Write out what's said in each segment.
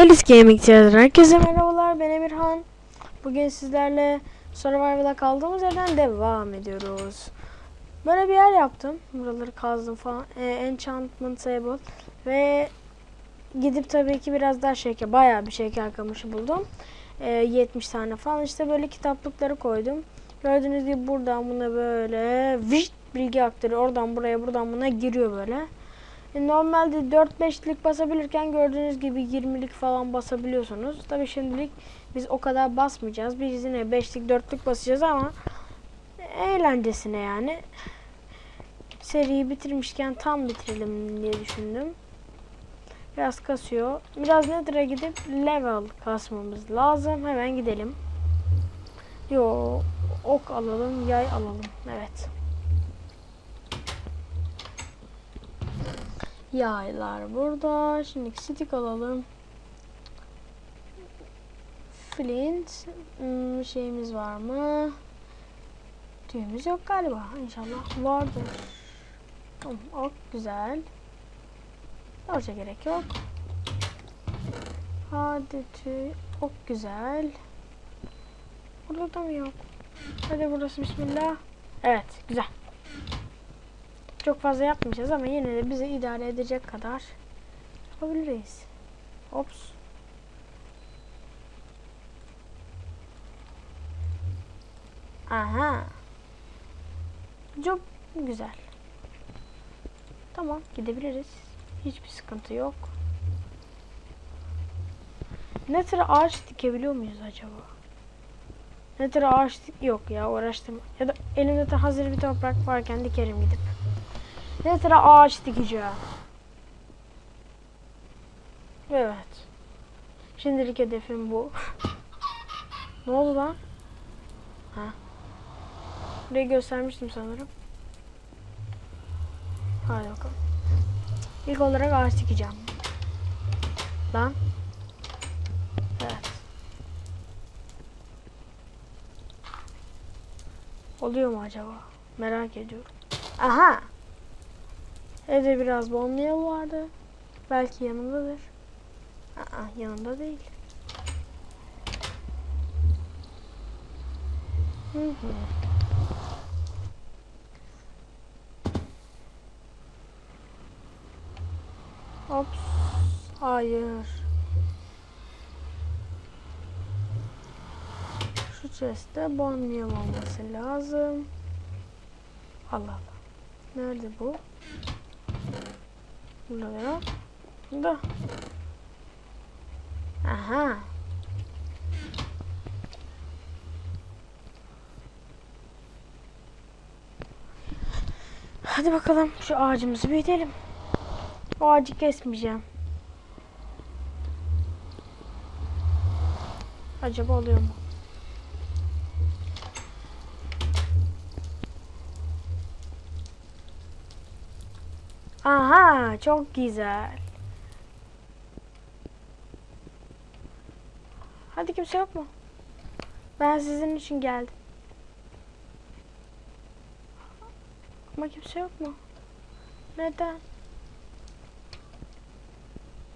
Elis Gaming TV'den herkese merhabalar ben Emirhan. Bugün sizlerle Survival'a kaldığımız yerden devam ediyoruz. Böyle bir yer yaptım. Buraları kazdım falan. Ee, enchantment table. Ve gidip tabii ki biraz daha şeker, bayağı bir şeker kamışı buldum. Ee, 70 tane falan. İşte böyle kitaplıkları koydum. Gördüğünüz gibi buradan buna böyle vişt bilgi aktarıyor. Oradan buraya buradan buna giriyor böyle. E, Normalde 4-5'lik basabilirken gördüğünüz gibi 20'lik falan basabiliyorsunuz. Tabi şimdilik biz o kadar basmayacağız. Biz yine 5'lik 4'lük basacağız ama eğlencesine yani. Seriyi bitirmişken tam bitirelim diye düşündüm. Biraz kasıyor. Biraz Nether'a gidip level kasmamız lazım. Hemen gidelim. Yo ok alalım, yay alalım. Evet. Yaylar burada. Şimdi stick alalım. Flint. Hmm, şeyimiz var mı? Tüyümüz yok galiba. İnşallah vardır. Tamam, ok güzel. Orca gerek yok. Hadi tüy. Ok güzel. Burada da mı yok? Hadi burası bismillah. Evet güzel. Çok fazla yapmayacağız ama yine de bize idare edecek kadar yapabiliriz. Ops. Aha. Çok güzel. Tamam gidebiliriz. Hiçbir sıkıntı yok. Ne tür ağaç dikebiliyor muyuz acaba? Ne tür ağaç dik- yok ya uğraştım. Ya da elimde de hazır bir toprak varken dikerim gidip. Tür ağaç dikeceğim. Evet. Şimdilik hedefim bu. ne oldu lan? Ha. Burayı göstermiştim sanırım. Hadi bakalım. İlk olarak ağaç dikeceğim. Lan. Evet. Oluyor mu acaba? Merak ediyorum. Aha. Evde biraz bombayal vardı. Belki yanımdadır. Aa, yanımda değil. Hı hı. Ops. Hayır. Şu chest'te bombayal olması lazım. Allah Allah. Nerede bu? Burada da. Aha. Hadi bakalım şu ağacımızı büyütelim. O ağacı kesmeyeceğim. Acaba oluyor mu? Aha çok güzel. Hadi kimse yok mu? Ben sizin için geldim. Ama kimse yok mu? Neden?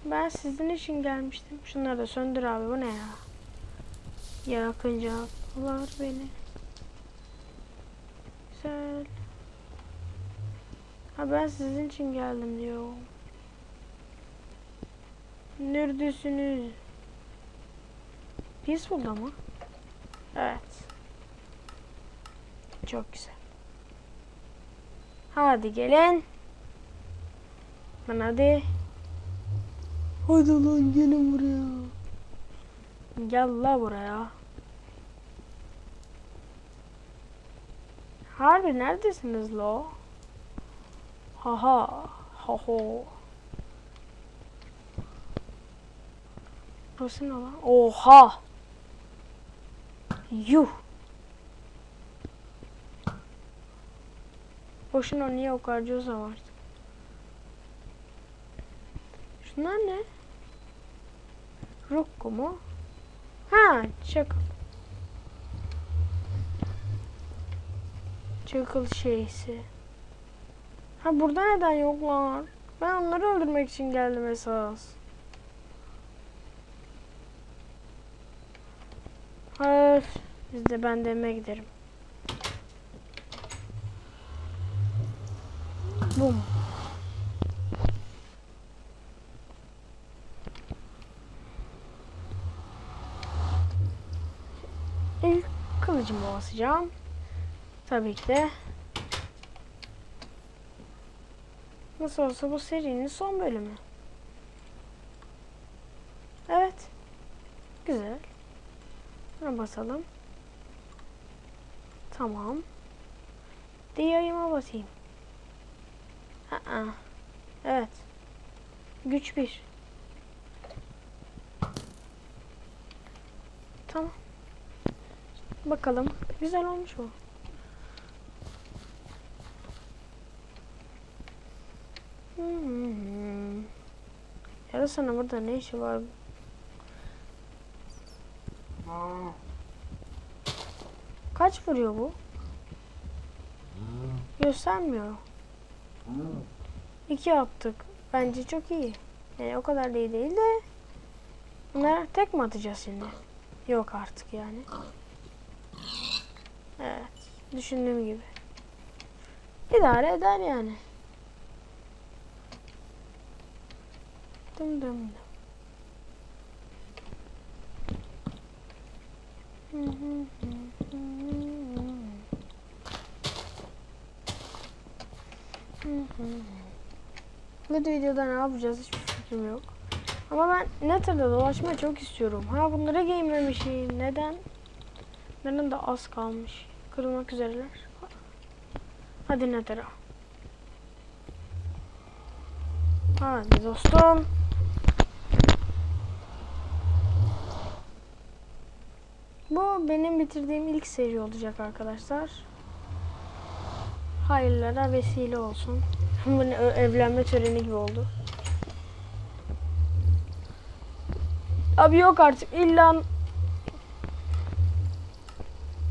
Ben sizin için gelmiştim. Şunları da söndür abi bu ne ya? Yakınca attılar beni. Güzel. Ha ben sizin için geldim diyor. Neredesiniz? Peaceful'da mı? Evet. Çok güzel. Hadi gelin. Lan hadi. Hadi lan gelin buraya. Gel la buraya. Harbi neredesiniz lo? Haha. Haho. Burası ne lan? Oha. Yuh. Boşuna niye o kadar cüz var? Şunlar ne? Rukku mu? Ha, çakıl. Çakıl şeysi. Ha burada neden yoklar? Ben onları öldürmek için geldim esas. Hayır. Biz de ben deme giderim. Bum. İlk kılıcımı basacağım. Tabii ki de Nasıl olsa bu serinin son bölümü. Evet. Güzel. Buna basalım. Tamam. Diğerime basayım. Aa. Evet. Güç bir. Tamam. Bakalım. Güzel olmuş mu? Hmm. Ya sana burada ne işi var? Kaç vuruyor bu? Göstermiyor. İki yaptık. Bence çok iyi. Yani o kadar da iyi değil de. Bunlara tek mi atacağız şimdi? Yok artık yani. Evet. Düşündüğüm gibi. İdare eder yani. Dım dım. Hı hı hı hı hı. Hı. Bu videoda ne yapacağız hiçbir fikrim yok. Ama ben Nether'da dolaşmayı çok istiyorum. Ha bunları giymemişim. Neden? Neden de az kalmış. Kırılmak üzereler. Hadi Nether'a. Hadi dostum. Bu benim bitirdiğim ilk seri olacak arkadaşlar. Hayırlara vesile olsun. Bu evlenme töreni gibi oldu. Abi yok artık illa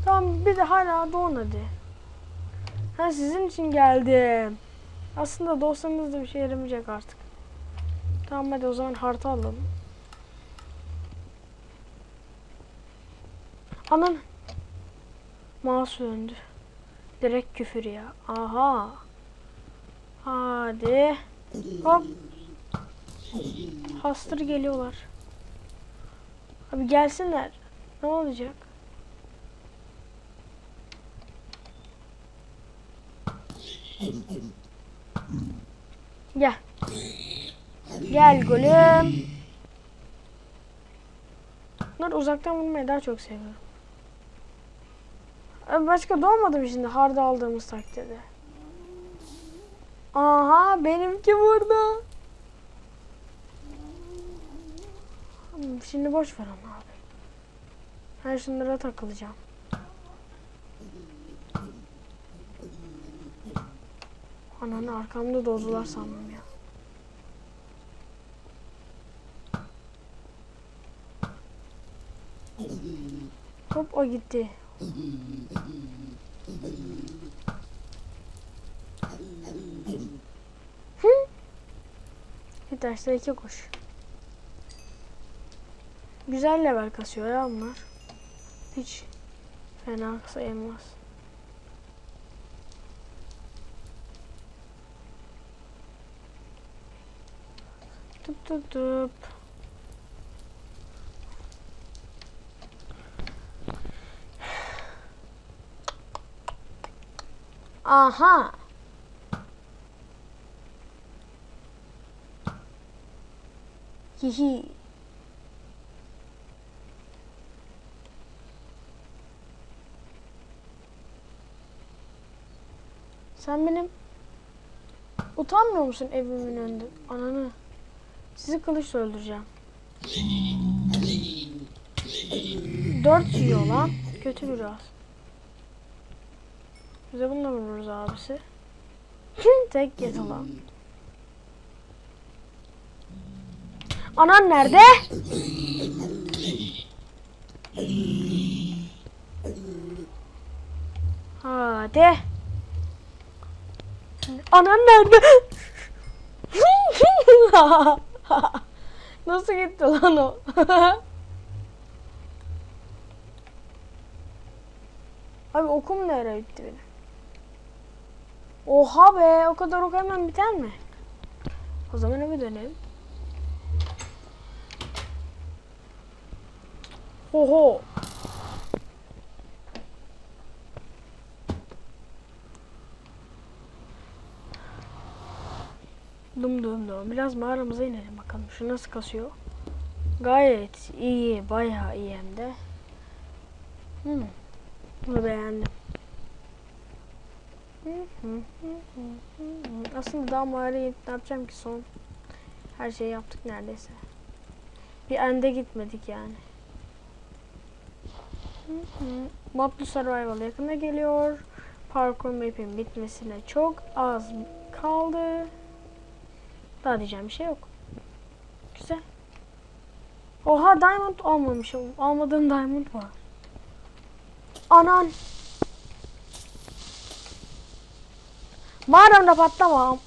Tamam bir de hala doğun hadi. Ha sizin için geldim. Aslında doğsanız da bir şey yaramayacak artık. Tamam hadi o zaman harita alalım. Anan. Mouse döndü. Direkt küfür ya. Aha. Hadi. Hop. Hastır geliyorlar. Abi gelsinler. Ne olacak? Gel. Gel golüm. Bunlar uzaktan vurmayı daha çok seviyorum. Başka doğmadı mı şimdi harda aldığımız takdirde? Aha benimki burada. Şimdi boş ver ama abi. Ben şunlara takılacağım. Ananı arkamda doldular sandım ya. Hop o gitti. Hı? Bir taşla iki kuş. Güzel level kasıyor ya bunlar. Hiç fena sayılmaz. Tıp tıp tıp. Aha. Hihi. Sen benim utanmıyor musun evimin önünde? Ananı. Sizi kılıçla öldüreceğim. Dört yiyor lan. Kötü biraz. Bize bununla vururuz abisi. Tek yet lan. Anan nerede? Hadi. Anan nerede? Nasıl gitti lan o? Abi okum nereye bitti benim? Oha be o kadar ok hemen biter mi? O zaman eve dönelim. Oho. Dum dum dum. Biraz mağaramıza inelim bakalım. Şu nasıl kasıyor? Gayet iyi. Bayağı iyi hem de. Hmm. Bunu beğendim. Aslında daha mağaraya gidip ne yapacağım ki son? Her şeyi yaptık neredeyse. Bir ende gitmedik yani. Mutlu Survival yakında geliyor. Parkur map'in bitmesine çok az kaldı. Daha diyeceğim bir şey yok. Güzel. Oha diamond almamışım. Almadığım diamond var. Anan. Mağaramda patlamam.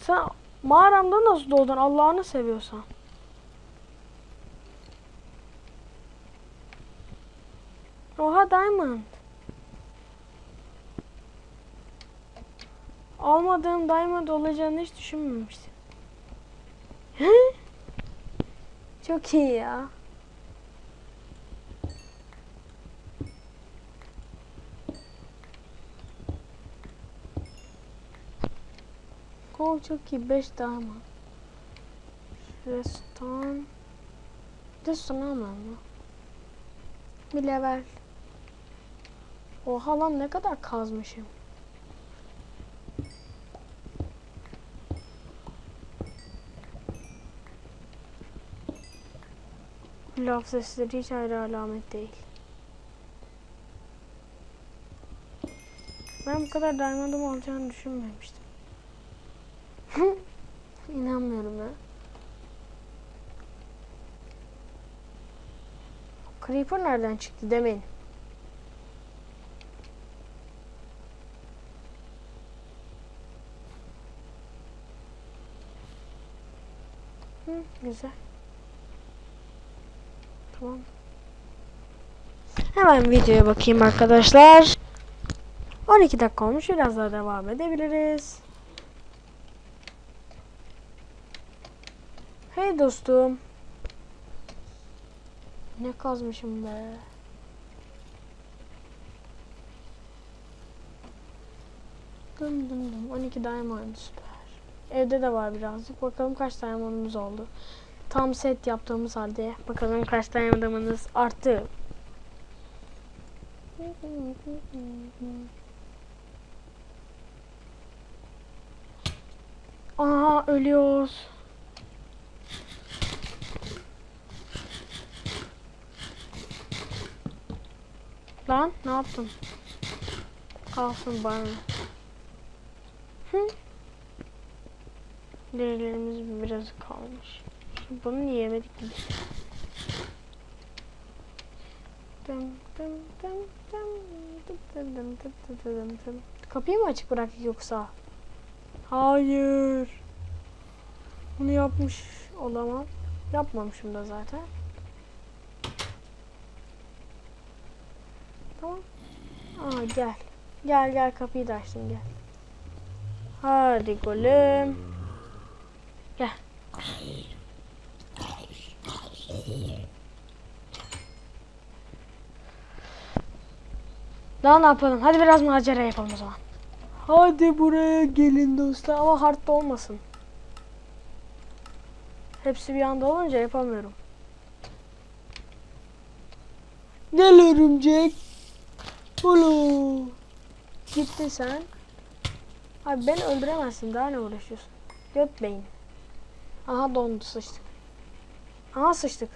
Sen mağaramda nasıl doğdun Allah'ını seviyorsan? Oha diamond. Almadığım diamond olacağını hiç düşünmemiştim. Çok iyi ya. Kol çok iyi. 5 daha mı? Reston. Reston almam mı? Bir level. Oha lan ne kadar kazmışım. Laf sesleri hiç ayrı alamet değil. Ben bu kadar diamond'ım olacağını düşünmemiştim. İnanmıyorum ya. Creeper nereden çıktı demeyin. Hı, güzel. Tamam. Hemen videoya bakayım arkadaşlar. 12 dakika olmuş. Biraz daha devam edebiliriz. Hey dostum. Ne kazmışım be. Dım dım dım. 12 diamond süper. Evde de var birazcık. Bakalım kaç diamondumuz oldu. Tam set yaptığımız halde bakalım kaç diamondumuz arttı. Aha ölüyoruz. Lan ne yaptın? Kalsın bana. Hı. Derilerimiz biraz kalmış. Bunu niye yemedik ki biz? Dım dım dım dım dım dım dım dım dım dım dım. Kapıyı mı açık bıraktık yoksa? Hayır. Bunu yapmış olamam. Yapmamışım da zaten. Tamam. Aa gel. Gel gel kapıyı da açtım gel. Hadi golüm. Gel. Daha ne yapalım? Hadi biraz macera yapalım o zaman. Hadi buraya gelin dostlar ama hardda olmasın. Hepsi bir anda olunca yapamıyorum. Gel örümcek. Ulu. Gittin sen. Abi beni öldüremezsin. Daha ne uğraşıyorsun? Göt beyin. Aha dondu sıçtık. Aha sıçtık.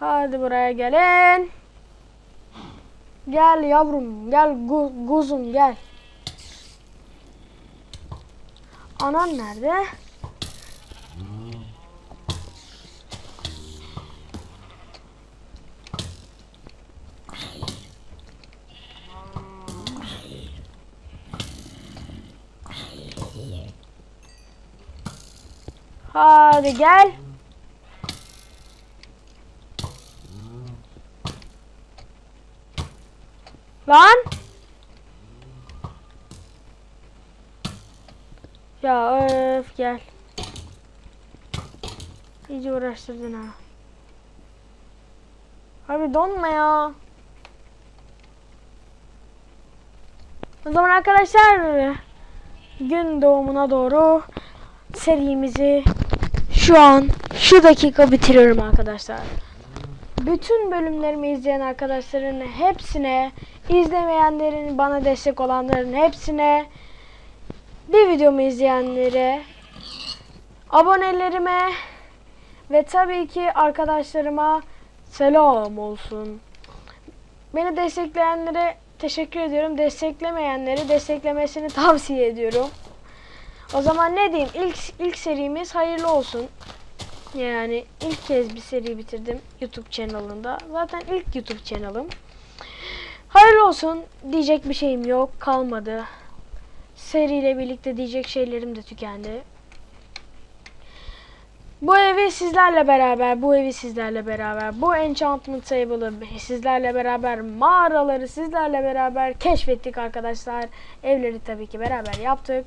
Hadi buraya gelin. Gel yavrum. Gel gu- gel. Anan nerede? Hadi gel. Lan. Ya öf gel. İyice uğraştırdın ha. Abi donma ya. O zaman arkadaşlar gün doğumuna doğru serimizi şu an şu dakika bitiriyorum arkadaşlar. Bütün bölümlerimi izleyen arkadaşların hepsine, izlemeyenlerin, bana destek olanların hepsine, bir videomu izleyenlere, abonelerime ve tabii ki arkadaşlarıma selam olsun. Beni destekleyenlere teşekkür ediyorum. Desteklemeyenleri desteklemesini tavsiye ediyorum. O zaman ne diyeyim? İlk ilk serimiz hayırlı olsun. Yani ilk kez bir seri bitirdim YouTube kanalında. Zaten ilk YouTube kanalım. Hayırlı olsun diyecek bir şeyim yok. Kalmadı. Seriyle birlikte diyecek şeylerim de tükendi. Bu evi sizlerle beraber, bu evi sizlerle beraber, bu enchantment table'ı sizlerle beraber, mağaraları sizlerle beraber keşfettik arkadaşlar. Evleri tabii ki beraber yaptık.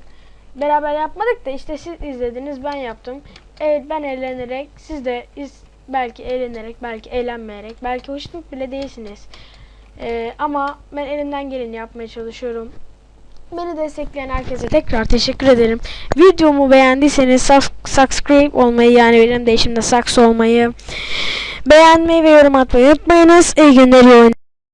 Beraber yapmadık da işte siz izlediniz ben yaptım. Evet ben eğlenerek siz de iz, belki eğlenerek belki eğlenmeyerek belki hoşnut bile değilsiniz. Ee, ama ben elimden geleni yapmaya çalışıyorum. Beni destekleyen herkese tekrar teşekkür ederim. Videomu beğendiyseniz subscribe olmayı yani benim değişimde saksı olmayı beğenmeyi ve yorum atmayı unutmayınız. İyi günler iyi.